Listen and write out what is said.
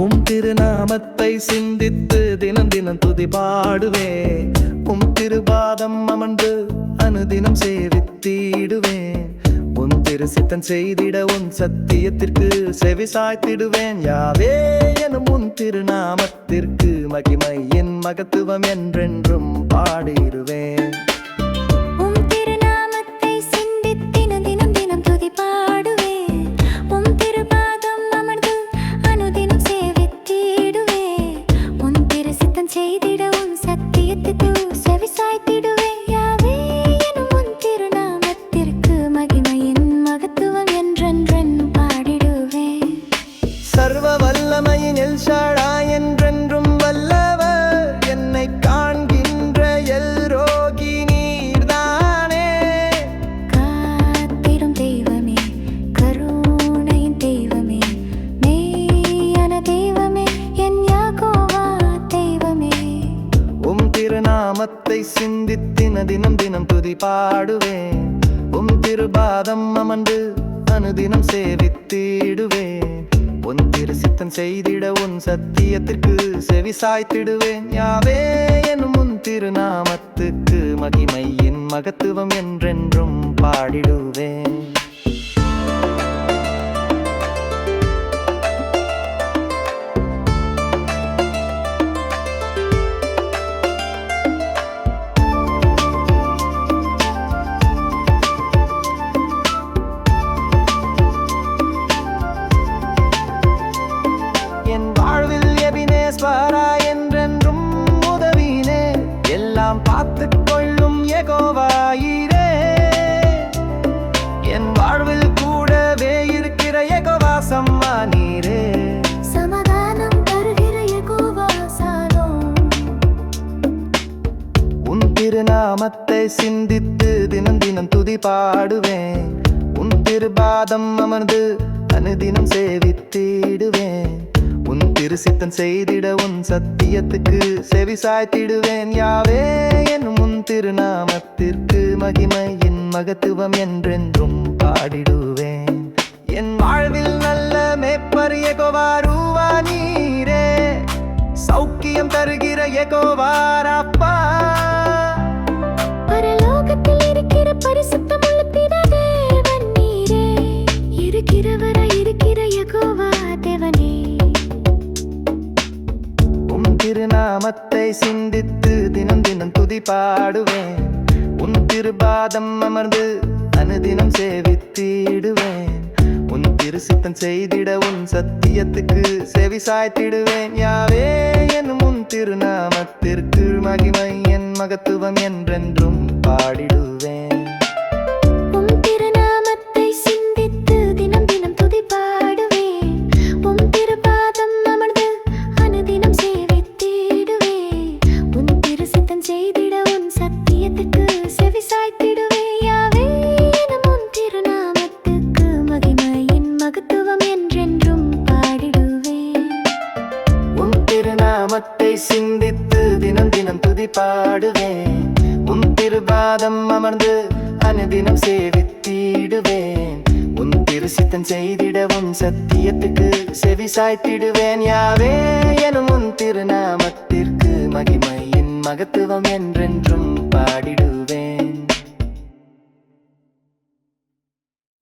உம் திருநாமத்தை சிந்தித்து தினம் தினம் துதி பாடுவேன் உம் திருபாதம் அமர்ந்து அனுதினம் சேவித்திடுவேன் உன் திரு சித்தன் செய்திட உன் சத்தியத்திற்கு செவி சாய்த்திடுவேன். யாவே எனும் உன் திருநாமத்திற்கு மகிமை என் மகத்துவம் என்றென்றும் பாடிடுவேன். நாமத்தை சிந்தித்தின தினம் தினம் துதி பாடுவேன். உன் திருபாதம் அமர்ந்து அனுதினம் சேவித்திடுவேன். உன் திரு சித்தன் செய்திட உன் சத்தியத்திற்கு செவி சாய்த்திடுவேன். யாவே எனும் உன் திருநாமத்துக்கு மகிமையின் மகத்துவம் என்றென்றும் பாடிடுவேன். நாமத்தை சிந்தித்து தினம் தினம் துதி பாடுவேன். உன் திருபாதம் அமர்ந்து அனுதினம் சேவித்திடுவேன். உன் திருசித்தன் செய்திட உன் சத்தியத்துக்கு செவி சாய்த்திடுவேன். யாவே என்னும் உன் திருநாமத்திற்கு மகிமையின் மகத்துவம் என்றென்றும் பாடிடுவேன். என் வாழ்வில் நல்ல மேப்பரிய கோவாரூவா நீரே. சௌக்கியம் தருகிற எகோவாரப்பா சிந்தித்து தினம் தினம் துதி பாடுவேன். உன் திருபாதம் அமர்ந்து அனுதினம் சேவித்திடுவேன். உன் திருசித்தம் செய்திட உன் சத்தியத்துக்கு செவி சாய்த்திடுவேன். யாவே என் உன் திருநாமத்திற்கு மகிமை என் மகத்துவம் என்றென்றும் பாடிடுவேன் நாமத்தை சிந்தித்து தினம் தினம் துதி பாடுவேன். உன் திருபாதம் அமர்ந்து அனுதினம் சேவித்தீடுவேன். உன் திருசித்தன் செய்திடவும் சத்தியத்துக்கு செவி சாய்த்திடுவேன். யாவே எனும் உன் திருநாமத்திற்கு மகிமையின் மகத்துவம் என்றென்றும் பாடிடுவேன்